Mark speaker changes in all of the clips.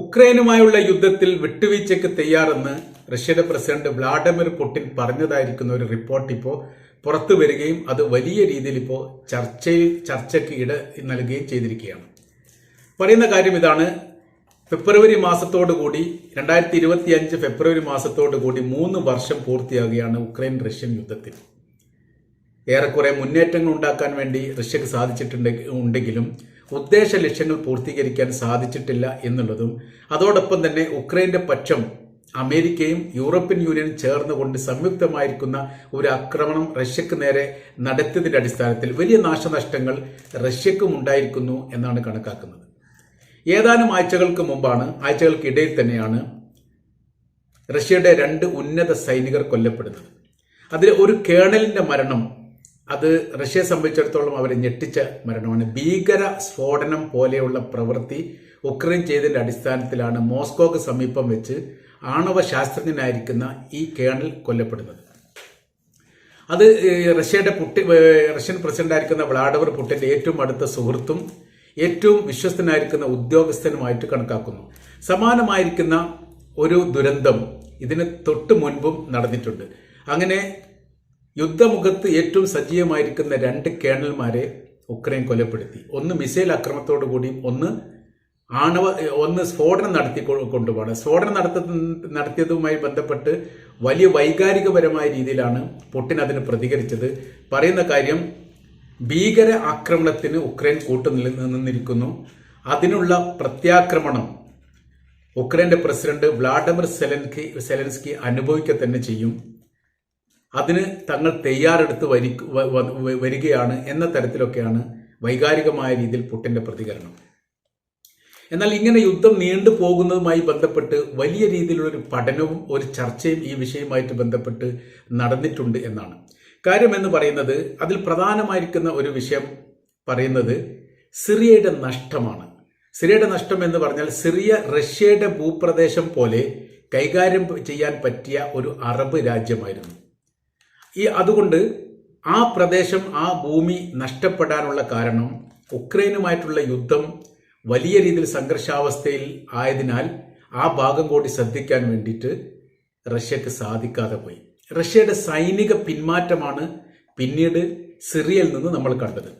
Speaker 1: ഉക്രൈനുമായുള്ള യുദ്ധത്തിൽ വിട്ടുവീഴ്ചയ്ക്ക് തയ്യാറെന്ന് റഷ്യയുടെ president Vladimir Putin പറഞ്ഞതായിരിക്കുന്ന ഒരു റിപ്പോർട്ട് ഇപ്പോൾ പുറത്തു വരികയും അത് വലിയ രീതിയിൽ ഇപ്പോൾ ചർച്ചയിൽ ചർച്ചയ്ക്ക് ഇട നൽകുകയും ചെയ്തിരിക്കുകയാണ്. പറയുന്ന കാര്യം ഇതാണ്. ഫെബ്രുവരി മാസത്തോടു കൂടി രണ്ടായിരത്തി ഇരുപത്തി അഞ്ച് ഫെബ്രുവരി മാസത്തോടു കൂടി മൂന്ന് വർഷം പൂർത്തിയാകുകയാണ് ഉക്രൈൻ റഷ്യൻ യുദ്ധത്തിൽ. ഏറെക്കുറെ മുന്നേറ്റങ്ങൾ ഉണ്ടാക്കാൻ വേണ്ടി റഷ്യക്ക് സാധിച്ചിട്ടുണ്ട് ഉണ്ടെങ്കിലും ഉദ്ദേശ ലക്ഷ്യങ്ങൾ പൂർത്തീകരിക്കാൻ സാധിച്ചിട്ടില്ല എന്നുള്ളതും അതോടൊപ്പം തന്നെ ഉക്രൈന്റെ പക്ഷം അമേരിക്കയും യൂറോപ്യൻ യൂണിയനും ചേർന്നുകൊണ്ട് സംയുക്തമായിരിക്കുന്ന ഒരു ആക്രമണം റഷ്യക്ക് നേരെ നടത്തിയതിന്റെ അടിസ്ഥാനത്തിൽ വലിയ നാശനഷ്ടങ്ങൾ റഷ്യക്കും ഉണ്ടായിരിക്കുന്നു എന്നാണ് കണക്കാക്കുന്നത്. ഏതാനും ആഴ്ചകൾക്ക് മുമ്പാണ് ആഴ്ചകൾക്കിടയിൽ തന്നെയാണ് റഷ്യയുടെ രണ്ട് ഉന്നത സൈനികർ കൊല്ലപ്പെടുന്നത്. അതിൽ ഒരു കേണലിന്റെ മരണം അത് റഷ്യയെ സംബന്ധിച്ചിടത്തോളം അവരെ ഞെട്ടിച്ച മരണമാണ്. ഭീകര സ്ഫോടനം പോലെയുള്ള പ്രവൃത്തി ഉക്രൈൻ ചെയ്തതിന്റെ അടിസ്ഥാനത്തിലാണ് മോസ്കോക്ക് സമീപം വെച്ച് ആണവ ശാസ്ത്രജ്ഞനായിരിക്കുന്ന ഈ കേണൽ കൊല്ലപ്പെടുന്നത്. അത് റഷ്യയുടെ പുട്ടി റഷ്യൻ പ്രസിഡന്റായിരിക്കുന്ന വ്ളാഡിമിർ പുട്ടിന്റെ ഏറ്റവും അടുത്ത സുഹൃത്തും ഏറ്റവും വിശ്വസ്തനായിരിക്കുന്ന ഉദ്യോഗസ്ഥനുമായിട്ട് കണക്കാക്കുന്നു. സമാനമായിരിക്കുന്ന ഒരു ദുരന്തം ഇതിന് തൊട്ട് മുൻപും നടന്നിട്ടുണ്ട്. അങ്ങനെ യുദ്ധമുഖത്ത് ഏറ്റവും സജീവമായിരിക്കുന്ന രണ്ട് കേണൽമാരെ ഉക്രൈൻ കൊലപ്പെടുത്തി. ഒന്ന് മിസൈൽ ആക്രമണത്തോടു കൂടിയും ഒന്ന് ആണവ ഒന്ന് സ്ഫോടനം നടത്തി കൊണ്ടുപോകണം സ്ഫോടനം നടത്ത നടത്തിയതുമായി ബന്ധപ്പെട്ട് വലിയ വൈകാരികപരമായ രീതിയിലാണ് പുട്ടിൻ അതിന് പ്രതികരിച്ചത്. പറയുന്ന കാര്യം ഭീകര ആക്രമണത്തിന് ഉക്രൈൻ കൂട്ടു നിന്നിരിക്കുന്നു. അതിനുള്ള പ്രത്യാക്രമണം ഉക്രൈന്റെ പ്രസിഡന്റ് വ്ളാഡിമിർ സെലൻസ്കി സെലൻസ്കി അനുഭവിക്കുക തന്നെ ചെയ്യും. അതിന് തങ്ങൾ തയ്യാറെടുത്ത് വരി വരികയാണ് എന്ന തരത്തിലൊക്കെയാണ് വൈകാരികമായ രീതിയിൽ പുട്ടിന്റെ പ്രതികരണം. എന്നാൽ ഇങ്ങനെ യുദ്ധം നീണ്ടു പോകുന്നതുമായി ബന്ധപ്പെട്ട് വലിയ രീതിയിലുള്ള ഒരു പഠനവും ഒരു ചർച്ചയും ഈ വിഷയവുമായിട്ട് ബന്ധപ്പെട്ട് നടന്നിട്ടുണ്ട് എന്നാണ്. കാര്യം എന്ന് പറയുന്നത് അതിൽ പ്രധാനമായിരിക്കുന്ന ഒരു വിഷയം പറയുന്നത് സിറിയയുടെ നഷ്ടമാണ്. സിറിയയുടെ നഷ്ടം എന്ന് പറഞ്ഞാൽ സിറിയ റഷ്യയുടെ ഭൂപ്രദേശം പോലെ കൈകാര്യം ചെയ്യാൻ പറ്റിയ ഒരു അറബ് രാജ്യമായിരുന്നു. ഈ അതുകൊണ്ട് ആ പ്രദേശം ആ ഭൂമി നഷ്ടപ്പെടാനുള്ള കാരണം ഉക്രൈനുമായിട്ടുള്ള യുദ്ധം വലിയ രീതിയിൽ സംഘർഷാവസ്ഥയിൽ ആയതിനാൽ ആ ഭാഗം കൂടി ശ്രദ്ധിക്കാൻ വേണ്ടിയിട്ട് റഷ്യക്ക് സാധിക്കാതെ പോയി. റഷ്യയുടെ സൈനിക പിന്മാറ്റമാണ് പിന്നീട് സിറിയയിൽ നിന്ന് നമ്മൾ കണ്ടത്.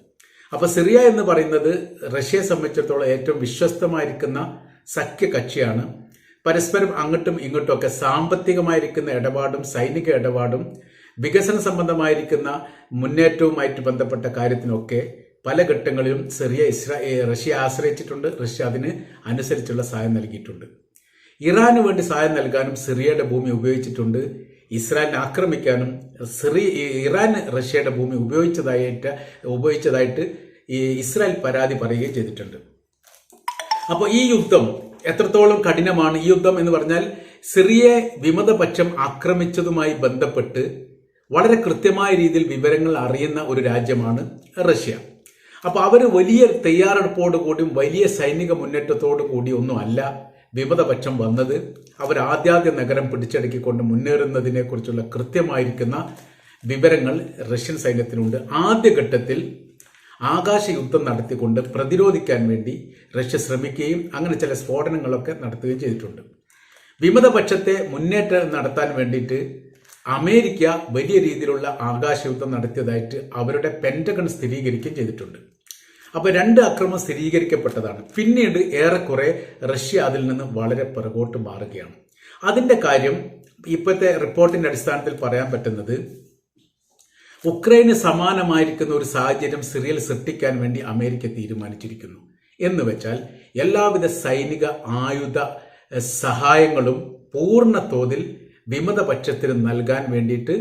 Speaker 1: അപ്പോൾ സിറിയ എന്ന് പറയുന്നത് റഷ്യയെ സംബന്ധിച്ചിടത്തോളം ഏറ്റവും വിശ്വസ്തമായിരിക്കുന്ന സഖ്യ കക്ഷിയാണ് പരസ്പരം അങ്ങോട്ടും ഇങ്ങോട്ടും ഒക്കെ സാമ്പത്തികമായിരിക്കുന്ന ഇടപാടും സൈനിക ഇടപാടും വികസന സംബന്ധമായിരിക്കുന്ന മുന്നേറ്റവുമായിട്ട് ബന്ധപ്പെട്ട കാര്യത്തിനൊക്കെ പല ഘട്ടങ്ങളിലും സിറിയ ഇസ്രാ ഏ, റഷ്യ ആശ്രയിച്ചിട്ടുണ്ട്. റഷ്യ അതിന് അനുസരിച്ചുള്ള സഹായം നൽകിയിട്ടുണ്ട്. ഇറാന് വേണ്ടി സഹായം നൽകാനും സിറിയയുടെ ഭൂമി ഉപയോഗിച്ചിട്ടുണ്ട്. ഇസ്രായേലിനെ ആക്രമിക്കാനും സിറി ഇറാൻ റഷ്യയുടെ ഭൂമി ഉപയോഗിച്ചതായിട്ട് ഉപയോഗിച്ചതായിട്ട് ഈ ഇസ്രായേൽ പരാതി പറയുകയും ചെയ്തിട്ടുണ്ട്. അപ്പോൾ ഈ യുദ്ധം എത്രത്തോളം കഠിനമാണ്? ഈ യുദ്ധം എന്ന് പറഞ്ഞാൽ സിറിയെ വിമതപക്ഷം ആക്രമിച്ചതുമായി ബന്ധപ്പെട്ട് വളരെ കൃത്യമായ രീതിയിൽ വിവരങ്ങൾ അറിയുന്ന ഒരു രാജ്യമാണ് റഷ്യ. അപ്പോൾ അവർ വലിയ തയ്യാറെടുപ്പോട് കൂടിയും വലിയ സൈനിക മുന്നേറ്റത്തോടു ഒന്നും അല്ല വിമതപക്ഷം വന്നത്. അവർ ആദ്യാദ്യ നഗരം പിടിച്ചടക്കിക്കൊണ്ട് മുന്നേറുന്നതിനെ കുറിച്ചുള്ള കൃത്യമായിരിക്കുന്ന വിവരങ്ങൾ റഷ്യൻ സൈന്യത്തിനുണ്ട്. ആദ്യഘട്ടത്തിൽ ആകാശ യുദ്ധം നടത്തിക്കൊണ്ട് പ്രതിരോധിക്കാൻ വേണ്ടി റഷ്യ ശ്രമിക്കുകയും അങ്ങനെ ചില സ്ഫോടനങ്ങളൊക്കെ നടത്തുകയും ചെയ്തിട്ടുണ്ട്. വിമതപക്ഷത്തെ മുന്നേറ്റം നടത്താൻ വേണ്ടിയിട്ട് അമേരിക്ക വലിയ രീതിയിലുള്ള ആകാശ യുദ്ധം നടത്തിയതായിട്ട് അവരുടെ പെന്റഗൺ സ്ഥിരീകരിക്കുകയും ചെയ്തിട്ടുണ്ട്. അപ്പോൾ രണ്ട് അക്രമം സ്ഥിരീകരിക്കപ്പെട്ടതാണ്. പിന്നീട് ഏറെക്കുറെ റഷ്യ അതിൽ നിന്ന് വളരെ പിറകോട്ട് മാറുകയാണ്. അതിന്റെ കാര്യം ഇപ്പോഴത്തെ റിപ്പോർട്ടിന്റെ അടിസ്ഥാനത്തിൽ പറയാൻ പറ്റുന്നത് ഉക്രൈന് സമാനമായിരിക്കുന്ന ഒരു സാഹചര്യം സിറിയൽ സൃഷ്ടിക്കാൻ വേണ്ടി അമേരിക്ക തീരുമാനിച്ചിരിക്കുന്നു. എന്ന് വെച്ചാൽ എല്ലാവിധ സൈനിക ആയുധ സഹായങ്ങളും പൂർണ തോതിൽ വിമതപക്ഷത്തിന് നൽകാൻ വേണ്ടിയിട്ട്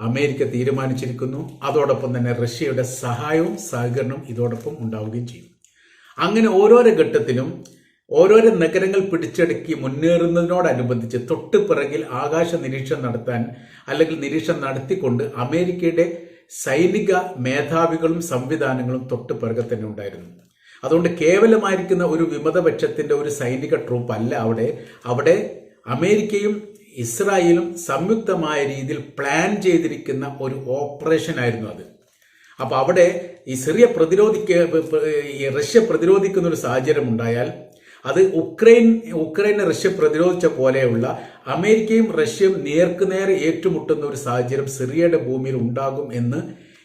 Speaker 1: അമേരിക്ക തീരുമാനിച്ചിരിക്കുന്നു. അതോടൊപ്പം തന്നെ റഷ്യയുടെ സഹായവും സഹകരണവും ഇതോടൊപ്പം ഉണ്ടാവുകയും ചെയ്യും. അങ്ങനെ ഓരോരോ ഘട്ടത്തിലും ഓരോരോ നഗരങ്ങൾ പിടിച്ചെടുക്കി മുന്നേറുന്നതിനോടനുബന്ധിച്ച് തൊട്ട് പിറകിൽ ആകാശ നിരീക്ഷണം നടത്താൻ അല്ലെങ്കിൽ നിരീക്ഷണം നടത്തിക്കൊണ്ട് അമേരിക്കയുടെ സൈനിക മേധാവികളും സംവിധാനങ്ങളും തൊട്ട് പിറകെ തന്നെ ഉണ്ടായിരുന്നു. അതുകൊണ്ട് കേവലമായിരിക്കുന്ന ഒരു വിമതപക്ഷത്തിന്റെ ഒരു സൈനിക ട്രൂപ്പ് അല്ല അവിടെ. അവിടെ അമേരിക്കയും ഇസ്രായേലും സംയുക്തമായ രീതിയിൽ പ്ലാൻ ചെയ്തിരിക്കുന്ന ഒരു ഓപ്പറേഷൻ ആയിരുന്നു അത്. അപ്പൊ അവിടെ ഈ സിറിയ പ്രതിരോധിക്ക ഈ റഷ്യ പ്രതിരോധിക്കുന്ന ഒരു സാഹചര്യം ഉണ്ടായാൽ അത് ഉക്രൈൻ ഉക്രൈനെ റഷ്യ പ്രതിരോധിച്ച പോലെയുള്ള അമേരിക്കയും റഷ്യയും നേർക്കുനേരെ ഏറ്റുമുട്ടുന്ന ഒരു സാഹചര്യം സിറിയയുടെ ഭൂമിയിൽ ഉണ്ടാകും എന്ന്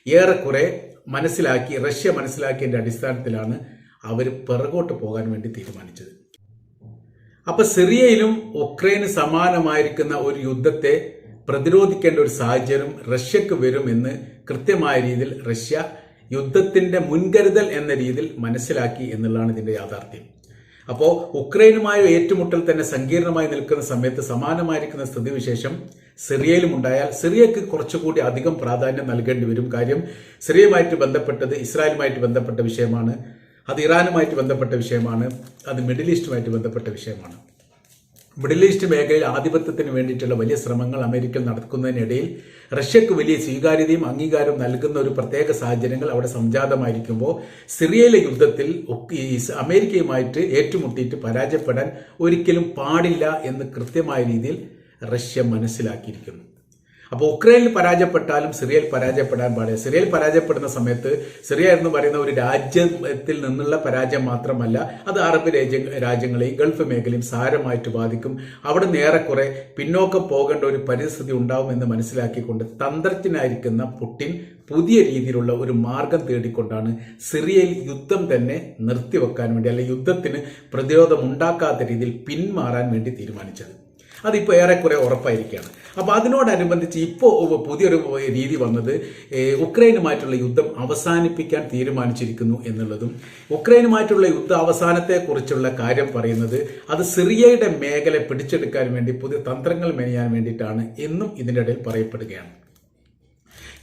Speaker 1: ഏറെക്കുറെ മനസ്സിലാക്കി റഷ്യ മനസ്സിലാക്കിയതിന്റെ അടിസ്ഥാനത്തിലാണ് അവർ പിറകോട്ട് പോകാൻ വേണ്ടി തീരുമാനിച്ചത്. അപ്പൊ സിറിയയിലും ഉക്രൈന് സമാനമായിരിക്കുന്ന ഒരു യുദ്ധത്തെ പ്രതിരോധിക്കേണ്ട ഒരു സാഹചര്യം റഷ്യക്ക് വരുമെന്ന് കൃത്യമായ രീതിയിൽ റഷ്യ യുദ്ധത്തിന്റെ മുൻകരുതൽ എന്ന രീതിയിൽ മനസ്സിലാക്കി എന്നുള്ളതാണ് ഇതിന്റെ യാഥാർത്ഥ്യം. അപ്പോൾ ഉക്രൈനുമായ ഏറ്റുമുട്ടൽ തന്നെ സങ്കീർണമായി നിൽക്കുന്ന സമയത്ത് സമാനമായിരിക്കുന്ന സ്ഥിതിവിശേഷം സിറിയയിലും ഉണ്ടായാൽ സിറിയക്ക് കുറച്ചുകൂടി അധികം പ്രാധാന്യം നൽകേണ്ടി വരും കാര്യം സിറിയയുമായിട്ട് ബന്ധപ്പെട്ടത് ഇസ്രായേലുമായിട്ട് ബന്ധപ്പെട്ട വിഷയമാണ്. അത് ഇറാനുമായിട്ട് ബന്ധപ്പെട്ട വിഷയമാണ് അത് മിഡിൽ ഈസ്റ്റുമായിട്ട് ബന്ധപ്പെട്ട വിഷയമാണ്. മിഡിൽ ഈസ്റ്റ് മേഖലയിൽ ആധിപത്യത്തിന് വേണ്ടിയിട്ടുള്ള വലിയ ശ്രമങ്ങൾ അമേരിക്ക നടക്കുന്നതിനിടയിൽ റഷ്യക്ക് വലിയ സ്വീകാര്യതയും അംഗീകാരവും നൽകുന്ന ഒരു പ്രത്യേക സാഹചര്യങ്ങൾ അവിടെ സംജാതമായിരിക്കുമ്പോൾ സിറിയയിലെ യുദ്ധത്തിൽ അമേരിക്കയുമായിട്ട് ഏറ്റുമുട്ടിയിട്ട് പരാജയപ്പെടാൻ ഒരിക്കലും പാടില്ല എന്ന് കൃത്യമായ രീതിയിൽ റഷ്യ മനസ്സിലാക്കിയിരിക്കുന്നു. അപ്പോൾ ഉക്രൈനിൽ പരാജയപ്പെട്ടാലും സിറിയയിൽ പരാജയപ്പെടാൻ പാടില്ല. സിറിയയിൽ പരാജയപ്പെടുന്ന സമയത്ത് സിറിയ എന്ന് പറയുന്ന ഒരു രാജ്യത്തിൽ നിന്നുള്ള പരാജയം മാത്രമല്ല അത് അറബ് രാജ്യ രാജ്യങ്ങളെയും ഗൾഫ് മേഖലയും സാരമായിട്ട് ബാധിക്കും. അവിടെ ഏറെക്കുറെ പിന്നോക്കം പോകേണ്ട ഒരു പരിസ്ഥിതി ഉണ്ടാവും എന്ന് മനസ്സിലാക്കിക്കൊണ്ട് തന്ത്രജ്ഞനായിരിക്കുന്ന പുടിൻ പുതിയ രീതിയിലുള്ള ഒരു മാർഗം തേടിക്കൊണ്ടാണ് സിറിയയിൽ യുദ്ധം തന്നെ നിർത്തിവെക്കാൻ വേണ്ടി അല്ലെങ്കിൽ യുദ്ധത്തിന് പ്രതിരോധം ഉണ്ടാക്കാത്ത രീതിയിൽ പിന്മാറാൻ വേണ്ടി തീരുമാനിച്ചത്. അതിപ്പോൾ ഏറെക്കുറെ ഉറപ്പായിരിക്കുകയാണ്. അപ്പോൾ അതിനോടനുബന്ധിച്ച് ഇപ്പോൾ പുതിയൊരു രീതി വന്നത് ഉക്രൈനുമായിട്ടുള്ള യുദ്ധം അവസാനിപ്പിക്കാൻ തീരുമാനിച്ചിരിക്കുന്നു എന്നുള്ളതും ഉക്രൈനുമായിട്ടുള്ള യുദ്ധ അവസാനത്തെക്കുറിച്ചുള്ള കാര്യം പറയുന്നത് അത് സിറിയയുടെ മേഖല പിടിച്ചെടുക്കാൻ വേണ്ടി പുതിയ തന്ത്രങ്ങൾ മെനയാൻ വേണ്ടിയിട്ടാണ് എന്നും ഇതിന്റെ ഇടയിൽ പറയപ്പെടുകയാണ്.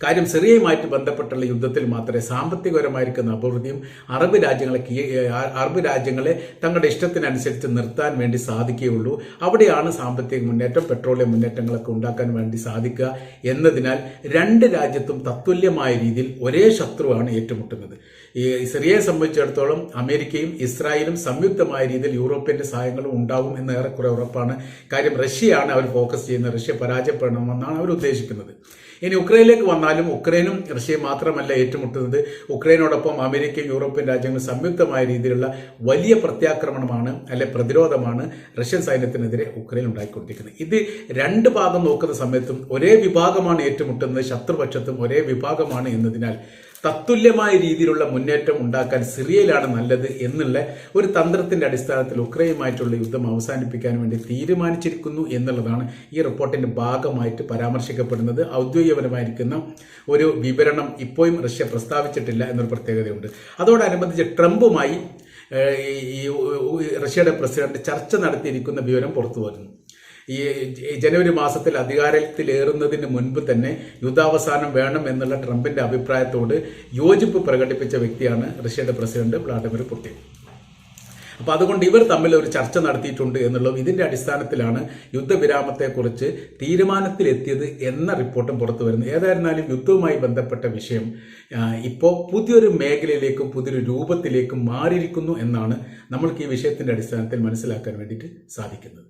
Speaker 1: കാര്യം സിറിയയുമായിട്ട് ബന്ധപ്പെട്ടുള്ള യുദ്ധത്തിൽ മാത്രമേ സാമ്പത്തികപരമായിരിക്കുന്ന അഭിവൃദ്ധിയും അറബ് രാജ്യങ്ങളെ അറബ് രാജ്യങ്ങളെ തങ്ങളുടെ ഇഷ്ടത്തിനനുസരിച്ച് നിർത്താൻ വേണ്ടി സാധിക്കുകയുള്ളൂ. അവിടെയാണ് സാമ്പത്തിക മുന്നേറ്റം പെട്രോളിയം മുന്നേറ്റങ്ങളൊക്കെ ഉണ്ടാക്കാൻ വേണ്ടി സാധിക്കുക എന്നതിനാൽ രണ്ട് രാജ്യത്തും തത്തുല്യമായ രീതിയിൽ ഒരേ ശത്രുവാണ് ഏറ്റുമുട്ടുന്നത്. ഈ സിറിയയെ സംബന്ധിച്ചിടത്തോളം അമേരിക്കയും ഇസ്രായേലും സംയുക്തമായ രീതിയിൽ യൂറോപ്യന്റെ സഹായങ്ങളും ഉണ്ടാവും എന്ന് ഏറെക്കുറെ ഉറപ്പാണ്. കാര്യം റഷ്യയാണ് അവർ ഫോക്കസ് ചെയ്യുന്നത്. റഷ്യ പരാജയപ്പെടണമെന്നാണ് അവർ ഉദ്ദേശിക്കുന്നത്. ഇനി ഉക്രൈനിലേക്ക് വന്നാലും ഉക്രൈനും റഷ്യയും മാത്രമല്ല ഏറ്റുമുട്ടുന്നത്. ഉക്രൈനോടൊപ്പം അമേരിക്കയും യൂറോപ്യൻ രാജ്യങ്ങളും സംയുക്തമായ രീതിയിലുള്ള വലിയ പ്രത്യാക്രമണമാണ് അല്ലെ പ്രതിരോധമാണ് റഷ്യൻ സൈന്യത്തിനെതിരെ ഉക്രൈൻ ഉണ്ടായിക്കൊണ്ടിരിക്കുന്നത്. ഇത് രണ്ട് ഭാഗം നോക്കുന്ന സമയത്തും ഒരേ വിഭാഗമാണ് ഏറ്റുമുട്ടുന്നത്. ശത്രുപക്ഷത്തും ഒരേ വിഭാഗമാണ് എന്നതിനാൽ തത്തുല്യമായ രീതിയിലുള്ള മുന്നേറ്റം ഉണ്ടാക്കാൻ സിറിയയിലാണ് നല്ലത് എന്നുള്ള ഒരു തന്ത്രത്തിന്റെ അടിസ്ഥാനത്തിൽ ഉക്രൈനുമായിട്ടുള്ള യുദ്ധം അവസാനിപ്പിക്കാൻ വേണ്ടി തീരുമാനിച്ചിരിക്കുന്നു എന്നുള്ളതാണ് ഈ റിപ്പോർട്ടിന്റെ ഭാഗമായിട്ട് പരാമർശിക്കപ്പെടുന്നത്. ഔദ്യോഗികപരമായിരിക്കുന്ന ഒരു വിവരണം ഇപ്പോഴും റഷ്യ പ്രസ്താവിച്ചിട്ടില്ല എന്നൊരു പ്രത്യേകതയുണ്ട്. അതോടനുബന്ധിച്ച് ട്രംപുമായി ഈ റഷ്യയുടെ പ്രസിഡന്റ് ചർച്ച നടത്തിയിരിക്കുന്ന വിവരം പുറത്തു വരുന്നു ഈ ജനുവരി മാസത്തിൽ അധികാരത്തിലേറുന്നതിന് മുൻപ് തന്നെ യുദ്ധാവസാനം വേണം എന്നുള്ള ട്രംപിന്റെ അഭിപ്രായത്തോട് യോജിപ്പ് പ്രകടിപ്പിച്ച വ്യക്തിയാണ് റഷ്യയുടെ പ്രസിഡന്റ് വ്ളാഡിമിർ പുടിൻ. അപ്പൊ അതുകൊണ്ട് ഇവർ തമ്മിൽ ഒരു ചർച്ച നടത്തിയിട്ടുണ്ട് എന്നുള്ളതും ഇതിന്റെ അടിസ്ഥാനത്തിലാണ് യുദ്ധവിരാമത്തെക്കുറിച്ച് തീരുമാനത്തിലെത്തിയത് എന്ന റിപ്പോർട്ടും പുറത്തു വരുന്നത്. ഏതായിരുന്നാലും യുദ്ധവുമായി ബന്ധപ്പെട്ട വിഷയം ഇപ്പോൾ പുതിയൊരു മേഖലയിലേക്കും പുതിയൊരു രൂപത്തിലേക്കും മാറിയിരിക്കുന്നു എന്നാണ് നമ്മൾക്ക് ഈ വിഷയത്തിന്റെ അടിസ്ഥാനത്തിൽ മനസ്സിലാക്കാൻ വേണ്ടിയിട്ട് സാധിക്കുന്നത്.